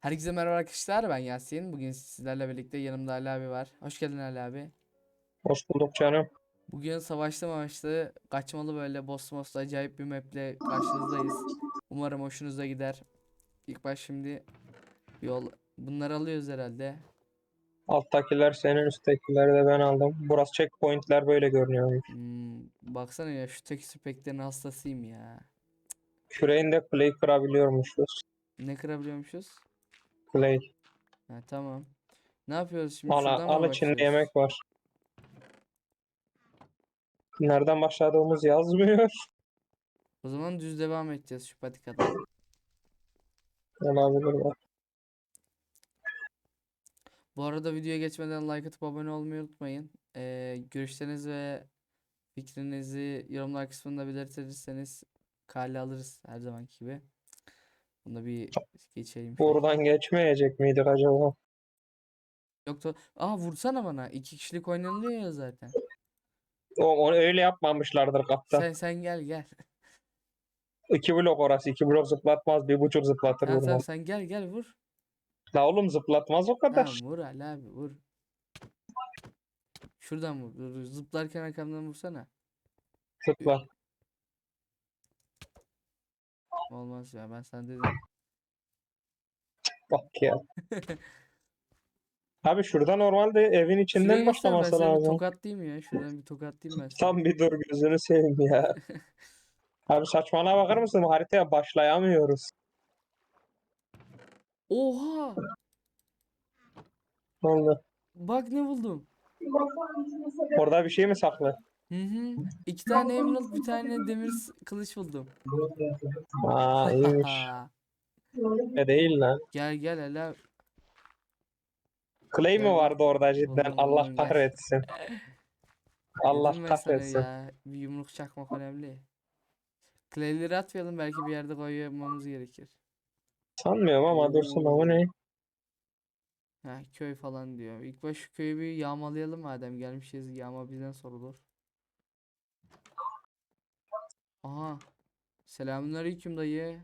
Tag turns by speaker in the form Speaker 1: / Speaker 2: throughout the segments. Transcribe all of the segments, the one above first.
Speaker 1: Herkese merhaba arkadaşlar ben Yasin. Bugün sizlerle birlikte yanımda Ali abi var. Hoş geldin Ali abi.
Speaker 2: Hoş bulduk canım.
Speaker 1: Bugün savaşlı maçlı kaçmalı böyle boss boss'lu acayip bir maple karşınızdayız. Umarım hoşunuza gider. İlk baş şimdi yol bunları alıyoruz herhalde.
Speaker 2: Alttakiler senin üsttekileri de ben aldım. Burası checkpointler böyle görünüyor.
Speaker 1: Hmm, baksana ya şu tek speklerin hastasıyım ya.
Speaker 2: Küreğin de clay kırabiliyormuşuz.
Speaker 1: Ne kırabiliyormuşuz?
Speaker 2: Clay.
Speaker 1: Ha tamam. Ne yapıyoruz şimdi?
Speaker 2: Al,
Speaker 1: Şuradan mı
Speaker 2: al içinde yemek var. Nereden başladığımız yazmıyor.
Speaker 1: O zaman düz devam edeceğiz şu patikadan.
Speaker 2: Olabilir bak.
Speaker 1: Bu arada videoya geçmeden like atıp abone olmayı unutmayın. Ee, görüşlerinizi ve fikrinizi yorumlar kısmında belirtirseniz kale alırız her zamanki gibi. Bunu da bir geçelim.
Speaker 2: Buradan geçmeyecek miydik acaba?
Speaker 1: Yoksa aa vursana bana. İki kişilik oynanılıyor ya zaten.
Speaker 2: O, onu öyle yapmamışlardır kapta.
Speaker 1: Sen sen gel gel.
Speaker 2: İki blok orası. iki blok zıplatmaz. Bir buçuk zıplatır
Speaker 1: Ha, sen, sen gel gel vur.
Speaker 2: La oğlum zıplatmaz o kadar.
Speaker 1: vur Ali abi vur. Şuradan vur. Zıplarken arkamdan vursana.
Speaker 2: Zıpla.
Speaker 1: Olmaz ya ben sana dedim.
Speaker 2: Bak ya. Abi şurada normalde evin
Speaker 1: Şuraya
Speaker 2: içinden
Speaker 1: geçsene, ben
Speaker 2: başlaması
Speaker 1: sana bir
Speaker 2: lazım.
Speaker 1: tokatlayayım ya. Şuradan bir tokatlayayım ben sana.
Speaker 2: Tam bir dur gözünü seveyim ya. Abi saçmalama bakar mısın? Haritaya başlayamıyoruz.
Speaker 1: Oha!
Speaker 2: Ne oldu?
Speaker 1: Bak ne buldum.
Speaker 2: Orada bir şey mi saklı?
Speaker 1: Hı hı. İki tane emerald, bir tane demir s- kılıç buldum.
Speaker 2: Aa iyiymiş. Ne değil lan.
Speaker 1: Gel gel hele.
Speaker 2: Clay mi vardı orada cidden?
Speaker 1: Buldum,
Speaker 2: Allah kahretsin. Allah
Speaker 1: Dedim ben sana
Speaker 2: kahretsin.
Speaker 1: ya. Bir yumruk çakmak önemli. Clay'leri atmayalım belki bir yerde koymamız gerekir.
Speaker 2: Sanmıyorum ama dursun ama ne?
Speaker 1: Ha köy falan diyor. İlk baş şu köyü bir yağmalayalım madem gelmişiz. Yağma bizden sorulur. Aha. Selamünaleyküm dayı.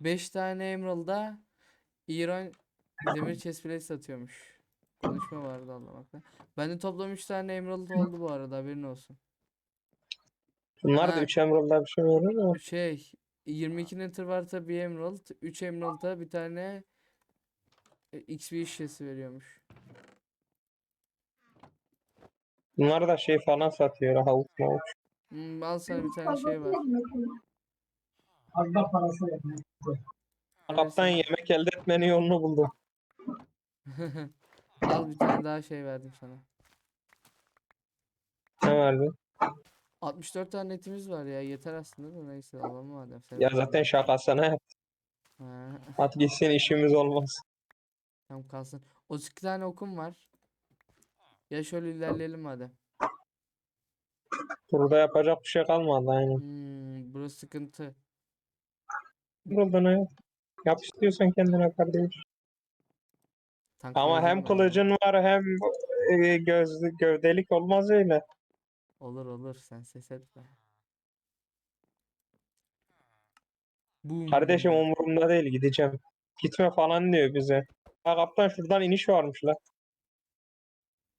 Speaker 1: 5 tane Emerald'a İran demir chestplate satıyormuş. Konuşma vardı anlamakta. Bende toplam 3 tane Emerald oldu bu arada haberin olsun.
Speaker 2: Bunlar da
Speaker 1: Ha.
Speaker 2: 3 emerald'da bir şey veriyor mu?
Speaker 1: Şey 22 Nether varsa bir Emerald, 3 Emerald'a bir tane e, XP şişesi veriyormuş.
Speaker 2: Bunlar da şey falan satıyor. Havuç mavuç.
Speaker 1: Hmm, al sana bir tane şey var.
Speaker 3: Allah parası ver.
Speaker 2: Kaptan yemek elde etmenin yolunu buldum.
Speaker 1: Al bir tane daha şey verdim sana.
Speaker 2: Ne verdi?
Speaker 1: 64 tane netimiz var ya yeter aslında da neyse alalım madem. Sen
Speaker 2: Ya zaten şakasına yap.
Speaker 1: Ha,
Speaker 2: At gitsin işimiz olmaz.
Speaker 1: tamam kalsın. 32 tane okum var. Ya şöyle ilerleyelim madem.
Speaker 2: Burada yapacak bir şey kalmadı aynen.
Speaker 1: Hmm, burası sıkıntı.
Speaker 2: Burada ne? Yap istiyorsan kendine kardeş.
Speaker 1: Tank
Speaker 2: Ama hem
Speaker 1: ya.
Speaker 2: kılıcın var hem e, gövdelik olmaz öyle.
Speaker 1: Olur olur sen ses etme. Boom.
Speaker 2: Kardeşim umurumda değil gideceğim. Gitme falan diyor bize. Ha kaptan şuradan iniş varmış la.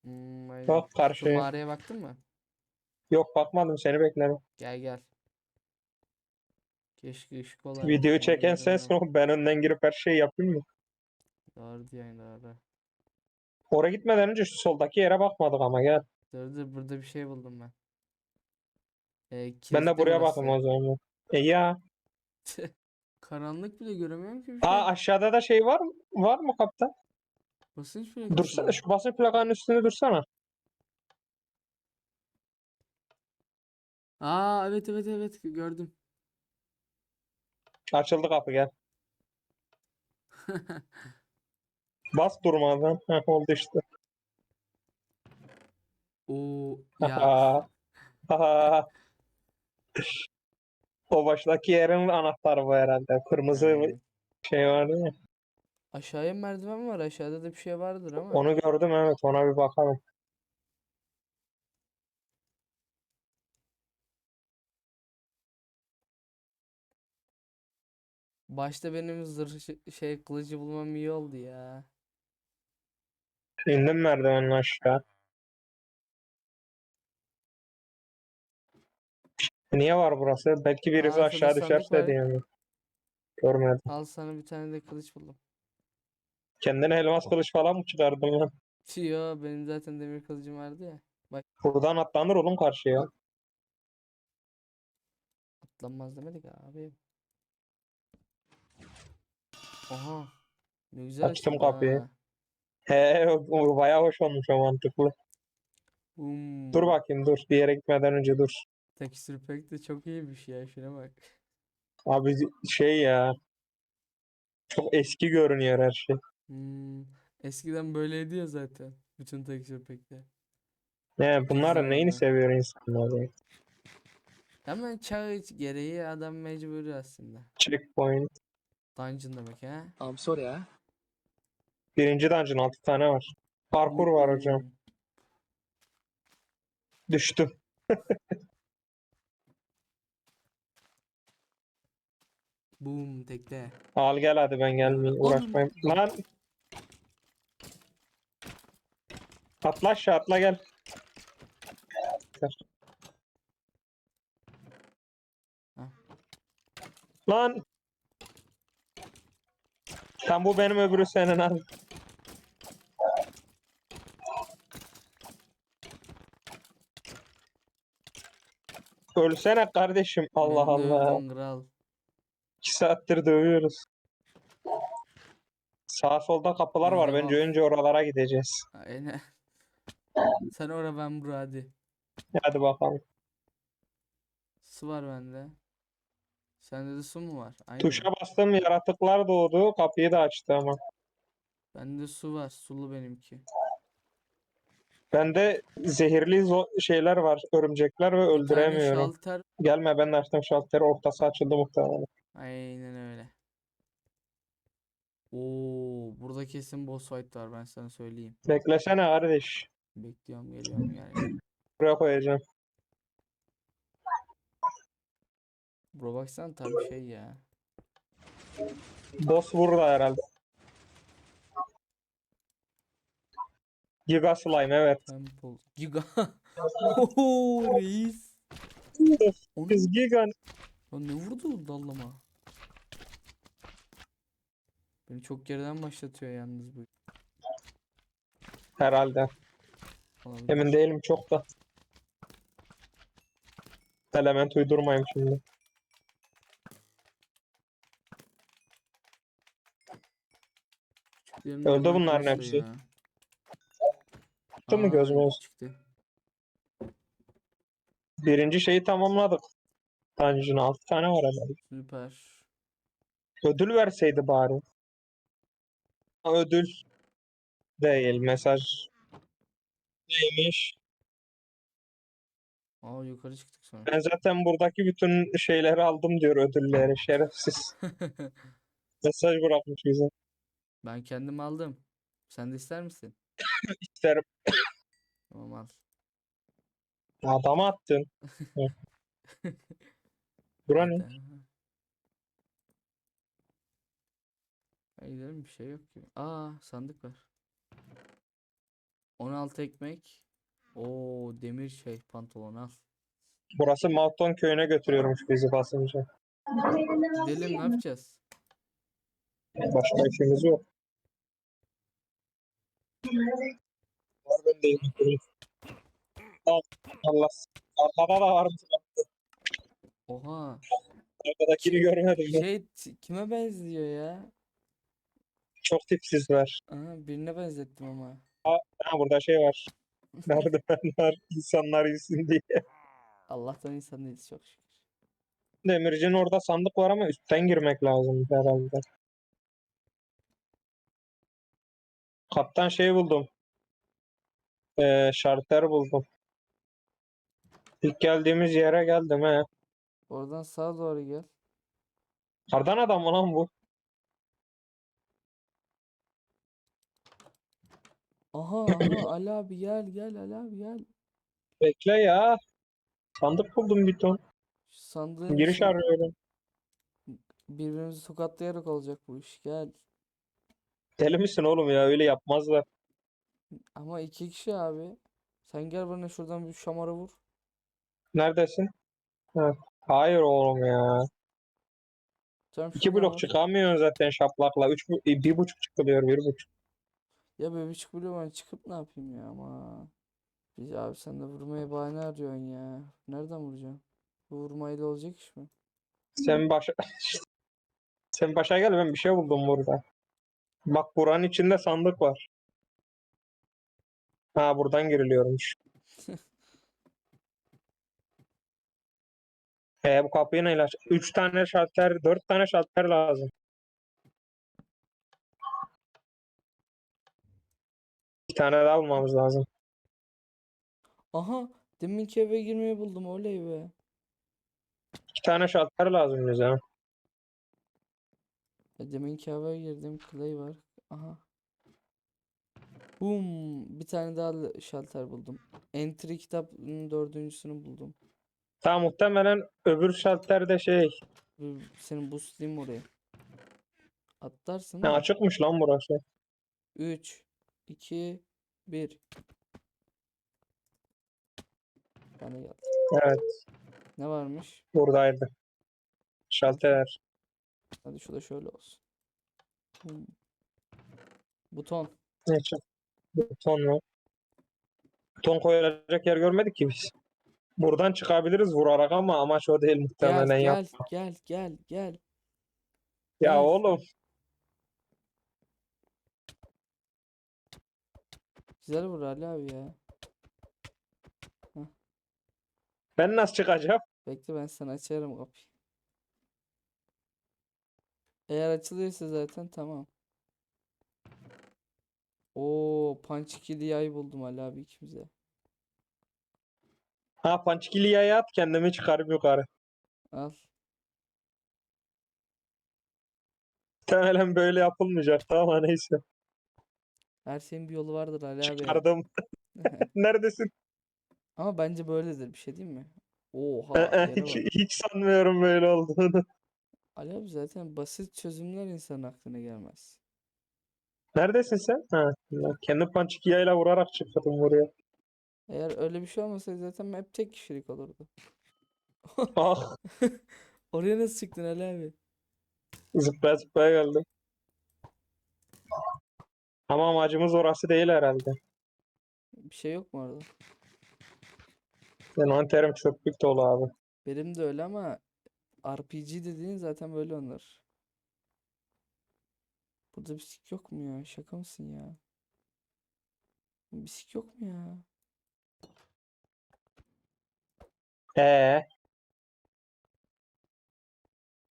Speaker 1: Hmm, aynen.
Speaker 2: Bak
Speaker 1: Şu
Speaker 2: karşıya.
Speaker 1: mağaraya baktın mı?
Speaker 2: Yok bakmadım seni beklerim.
Speaker 1: Gel gel. Keşke ışık olaydı.
Speaker 2: Videoyu çeken sensin oğlum. Ben önden girip her şeyi yapayım mı?
Speaker 1: Doğru diyorsun doğru.
Speaker 2: Oraya gitmeden önce şu soldaki yere bakmadık ama gel.
Speaker 1: Dur dur burada bir şey buldum ben. Ee,
Speaker 2: Ben de buraya bakayım o zaman. E ya.
Speaker 1: Karanlık bile göremiyorum ki bir şey.
Speaker 2: Aa aşağıda da şey var mı? Var mı kaptan?
Speaker 1: Basınç plakası
Speaker 2: Dursana şu basın plakanın üstünde dursana.
Speaker 1: Aa evet evet evet gördüm.
Speaker 2: Açıldı kapı gel. Bas durmadan. Heh, oldu işte.
Speaker 1: Oo ya
Speaker 2: Aha. O baştaki yerin anahtarı bu herhalde. Kırmızı şey vardı ya.
Speaker 1: Aşağıya merdiven var. Aşağıda da bir şey vardır ama.
Speaker 2: Onu gördüm evet ona bir bakalım.
Speaker 1: Başta benim zırh şey kılıcı bulmam iyi oldu ya.
Speaker 2: İndim merdivenin aşağı. Niye var burası? Belki birisi
Speaker 1: Aa,
Speaker 2: aşağı
Speaker 1: sandık
Speaker 2: düşerse
Speaker 1: var.
Speaker 2: diye mi? Görmedim.
Speaker 1: Al sana bir tane de kılıç buldum.
Speaker 2: Kendine elmas kılıç falan mı çıkardın lan?
Speaker 1: Yo benim zaten demir kılıcım vardı ya.
Speaker 2: Buradan atlanır oğlum karşıya.
Speaker 1: Atlanmaz demedik abi. Aha. Ne güzel
Speaker 2: Açtım kapıyı.
Speaker 1: ha.
Speaker 2: He, o bayağı hoş olmuş o mantıklı.
Speaker 1: Bum.
Speaker 2: Dur bakayım dur. Bir yere gitmeden önce dur.
Speaker 1: Texture pack de çok iyiymiş ya şuna bak.
Speaker 2: Abi şey ya. Çok eski görünüyor her şey.
Speaker 1: Hmm. Eskiden böyleydi ya zaten. Bütün texture pack'ler.
Speaker 2: Ne bunların neyini
Speaker 1: zamanlar.
Speaker 2: seviyor insanlar ya?
Speaker 1: Ama çağ gereği adam mecburi aslında.
Speaker 2: Checkpoint.
Speaker 1: Dungeon demek ha.
Speaker 3: I'm sorry, ha?
Speaker 2: Birinci dungeon 6 tane var. Parkur var hocam. Düştüm.
Speaker 1: Boom tekte.
Speaker 2: Al gel hadi ben gelmeyeyim. Uğraşmayayım. Lan. Atla aşağı atla gel. Lan. Tam bu benim öbürü senin abi. Ölsene kardeşim. Allah Allah.
Speaker 1: dövdün kral.
Speaker 2: 2 saattir dövüyoruz. Sağ solda kapılar var.
Speaker 1: Devam.
Speaker 2: Bence önce oralara gideceğiz.
Speaker 1: Aynen. Sen ora ben bura hadi.
Speaker 2: Hadi bakalım.
Speaker 1: Su var bende. Sende de su mu var? Aynen.
Speaker 2: Tuşa bastım yaratıklar doğdu. Kapıyı da açtı ama.
Speaker 1: Bende su var. Sulu benimki.
Speaker 2: Bende zehirli zo- şeyler var. Örümcekler ve öldüremiyorum.
Speaker 1: şalter.
Speaker 2: Gelme ben de açtım şalteri. Ortası açıldı muhtemelen.
Speaker 1: Aynen öyle. Oo, burada kesin boss fight var ben sana söyleyeyim.
Speaker 2: Beklesene kardeş.
Speaker 1: Bekliyorum geliyorum yani.
Speaker 2: Buraya koyacağım.
Speaker 1: Bro baksana tam şey ya.
Speaker 2: Boss burada herhalde. Giga Slime evet.
Speaker 1: Temple. Giga. Oho reis. Onu
Speaker 2: Kız Giga.
Speaker 1: Lan ne vurdu dallama? Beni çok geriden başlatıyor yalnız bu.
Speaker 2: Herhalde.
Speaker 1: Olabilir.
Speaker 2: Emin değilim çok da. Element uydurmayayım şimdi. Öldü
Speaker 1: normal
Speaker 2: bunların
Speaker 1: kılıçla
Speaker 2: hepsi.
Speaker 1: ya.
Speaker 2: Çıktı mı
Speaker 1: Aa,
Speaker 2: gözüme?
Speaker 1: Çıktı.
Speaker 2: Birinci şeyi tamamladık. Dungeon 6 tane var herhalde.
Speaker 1: Süper.
Speaker 2: Ödül verseydi bari. Ha, Ödül değil. Mesaj neymiş?
Speaker 1: Aa yukarı çıktık sonra.
Speaker 2: Ben zaten buradaki bütün şeyleri aldım diyor ödülleri. Şerefsiz. Mesaj bırakmış bize.
Speaker 1: Ben kendim aldım. Sen de ister misin?
Speaker 2: İsterim.
Speaker 1: Tamam al.
Speaker 2: Adama attın. Bura ne?
Speaker 1: Hadi gidelim bir şey yok ki. Aa sandık var. 16 ekmek. Oo demir şey pantolon al.
Speaker 2: Burası Malton köyüne götürüyormuş bizi basınca.
Speaker 1: Gidelim ne yapacağız?
Speaker 2: Başka işimiz yok. Var ben de yemek yiyeyim. Al, Allah. Arkada da var.
Speaker 1: Oha.
Speaker 2: Arkadakini görmedim ben.
Speaker 1: Şey t- kime benziyor ya?
Speaker 2: Çok tipsizler.
Speaker 1: Aa, birine benzettim ama.
Speaker 2: Ha burada şey var. Merdiven var. insanlar yesin diye.
Speaker 1: Allah'tan insan değiliz çok şükür.
Speaker 2: Demircinin orada sandık var ama üstten girmek lazım herhalde. Kaptan şey buldum. Ee, şarter buldum. İlk geldiğimiz yere geldim he.
Speaker 1: Oradan sağa doğru gel.
Speaker 2: Kardan adam mı lan bu?
Speaker 1: Aha aha Ali abi gel gel Ali abi gel.
Speaker 2: Bekle ya. Sandık buldum bir ton.
Speaker 1: Şu sandığın
Speaker 2: Giriş arıyorum.
Speaker 1: birbirimizi tokatlayarak olacak bu iş. Gel.
Speaker 2: Deli misin oğlum ya öyle yapmazlar.
Speaker 1: Ama iki kişi abi. Sen gel bana şuradan bir şamara vur.
Speaker 2: Neredesin? Ha. Hayır oğlum ya.
Speaker 1: Sen
Speaker 2: İki
Speaker 1: şuradan
Speaker 2: blok
Speaker 1: vur.
Speaker 2: çıkamıyorsun zaten şaplakla. Üç, bu- e, bir buçuk çıkılıyor bir buçuk.
Speaker 1: Ya buçuk milyon ben çıkıp ne yapayım ya ama. Biz abi sen de vurmaya bahane arıyorsun ya. Nereden vuracaksın? Bu vurmayla olacak iş mi?
Speaker 2: Sen başa sen başa gel ben bir şey buldum burada. Bak buranın içinde sandık var. Ha buradan giriliyormuş. E bu kapıyı neyle aç? Üç tane şalter, dört tane şalter lazım. Bir tane daha bulmamız lazım.
Speaker 1: Aha deminki eve girmeyi buldum oley be.
Speaker 2: İki tane şalter lazım bize.
Speaker 1: Deminki eve girdim clay var. Aha. Bum bir tane daha şalter buldum. Entry kitabının dördüncüsünü buldum.
Speaker 2: Tamam muhtemelen öbür şalter de şey.
Speaker 1: Senin boostlayayım oraya. Atlarsın
Speaker 2: Ha, açıkmış lan burası.
Speaker 1: 3 2 1 Bana geldi.
Speaker 2: Evet
Speaker 1: Ne varmış?
Speaker 2: buradaydı. Şalter.
Speaker 1: Hadi şu da şöyle olsun. Bum. Buton.
Speaker 2: Ne çık? Buton mu? Buton koyulacak yer görmedik ki biz. Buradan çıkabiliriz vurarak ama amaç o değil
Speaker 1: Gel
Speaker 2: muhtemelen yap.
Speaker 1: gel gel gel gel.
Speaker 2: Ya
Speaker 1: gel.
Speaker 2: oğlum
Speaker 1: Güzel vur Ali abi ya.
Speaker 2: ben nasıl çıkacağım?
Speaker 1: Bekle ben sana açarım kapıyı. Eğer açılıyorsa zaten tamam. Oo punch ikili yay buldum Ali abi ikimize.
Speaker 2: Ha pançikiliye at kendimi çıkarıp yukarı.
Speaker 1: Al.
Speaker 2: Muhtemelen böyle yapılmayacaktı ama neyse.
Speaker 1: Her şeyin bir yolu vardır Ali abi.
Speaker 2: Çıkardım. Neredesin?
Speaker 1: Ama bence böyledir bir şey değil mi? Oha
Speaker 2: hiç, hiç sanmıyorum böyle olduğunu.
Speaker 1: Ali abi zaten basit çözümler insanın aklına gelmez.
Speaker 2: Neredesin sen? Ha, kendi pançikiyayla vurarak çıktım buraya.
Speaker 1: Eğer öyle bir şey olmasaydı zaten hep tek kişilik olurdu.
Speaker 2: Ah
Speaker 1: Oraya nasıl çıktın Ali abi?
Speaker 2: zıplaya zıplaya geldim. Ama amacımız orası değil herhalde.
Speaker 1: Bir şey yok mu orada?
Speaker 2: Envanterim çöplük dolu abi.
Speaker 1: Benim de öyle ama RPG dediğin zaten böyle onlar. Burada bisik yok mu ya? Şaka mısın ya? Bisik yok mu ya?
Speaker 2: Ee,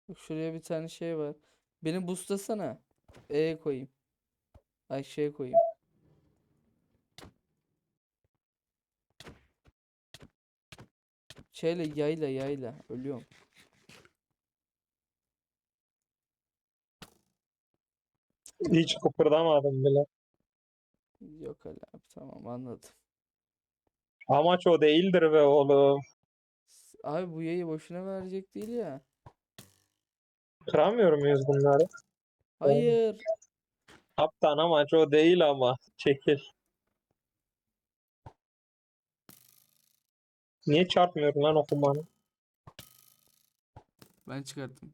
Speaker 1: Bak şuraya bir tane şey var. Beni boostlasana. E'ye koyayım. Ay şeye koyayım. Şeyle yayla yayla. Ölüyorum.
Speaker 2: Hiç kıpırdamadım bile.
Speaker 1: Yok Ali abi tamam anladım.
Speaker 2: Amaç o değildir be oğlum.
Speaker 1: Abi bu yayı boşuna verecek değil ya.
Speaker 2: Kıramıyor muyuz bunları?
Speaker 1: Hayır.
Speaker 2: Kaptan amaç o değil ama. Çekil. Niye çarpmıyor lan okumanı?
Speaker 1: Ben çıkarttım.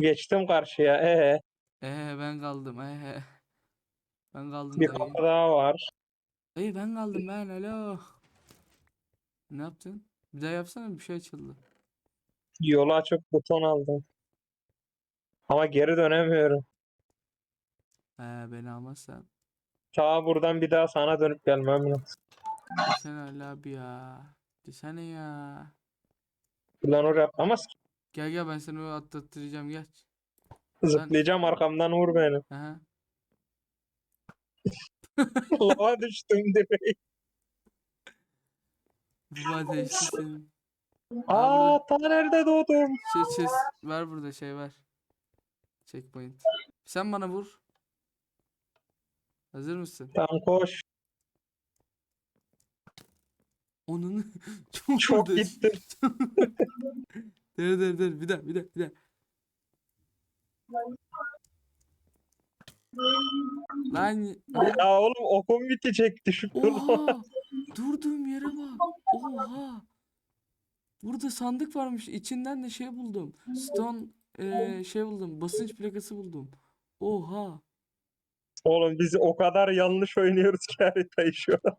Speaker 2: Geçtim karşıya. Ee,
Speaker 1: Ee ben kaldım. Ee. Ben kaldım
Speaker 2: bir
Speaker 1: dayı.
Speaker 2: kapı daha var.
Speaker 1: Dayı ben kaldım ben alo. Ne yaptın? Bir daha yapsana bir şey açıldı.
Speaker 2: Yolu açıp buton aldım. Ama geri dönemiyorum.
Speaker 1: Ee beni almazsan.
Speaker 2: Ta buradan bir daha sana dönüp gelmem lazım.
Speaker 1: Desene Ali abi ya. Desene ya.
Speaker 2: Buradan oraya ki.
Speaker 1: Gel gel ben seni atlattıracağım gel.
Speaker 2: Zıplayacağım arkamdan vur beni.
Speaker 1: Aha.
Speaker 2: Lava düştüm direkt.
Speaker 1: Bu ateşlisin.
Speaker 2: Aa ta nerede doğdum?
Speaker 1: Şey chest ver burada şey ver. Checkpoint. Sen bana vur. Hazır mısın?
Speaker 2: Tamam koş.
Speaker 1: Onun çok
Speaker 2: Çok gittim.
Speaker 1: Dur dur dur bir daha bir daha bir daha. Lan
Speaker 2: Ya oğlum okum bitecek düşüp durma.
Speaker 1: Oha! Durduğum yere bak. Oha! Burada sandık varmış. İçinden de şey buldum. Stone eee, şey buldum. Basınç plakası buldum. Oha!
Speaker 2: Oğlum biz o kadar yanlış oynuyoruz ki haritayı şu an.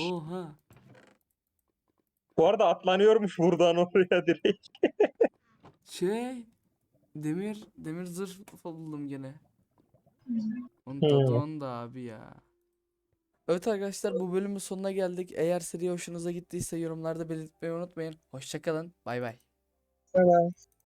Speaker 1: Oha!
Speaker 2: Bu arada atlanıyormuş buradan oraya direkt.
Speaker 1: Şey demir demir zırh buldum gene. Onun tadı da abi ya. Evet arkadaşlar bu bölümün sonuna geldik. Eğer seri hoşunuza gittiyse yorumlarda belirtmeyi unutmayın. Hoşçakalın. Bay bay.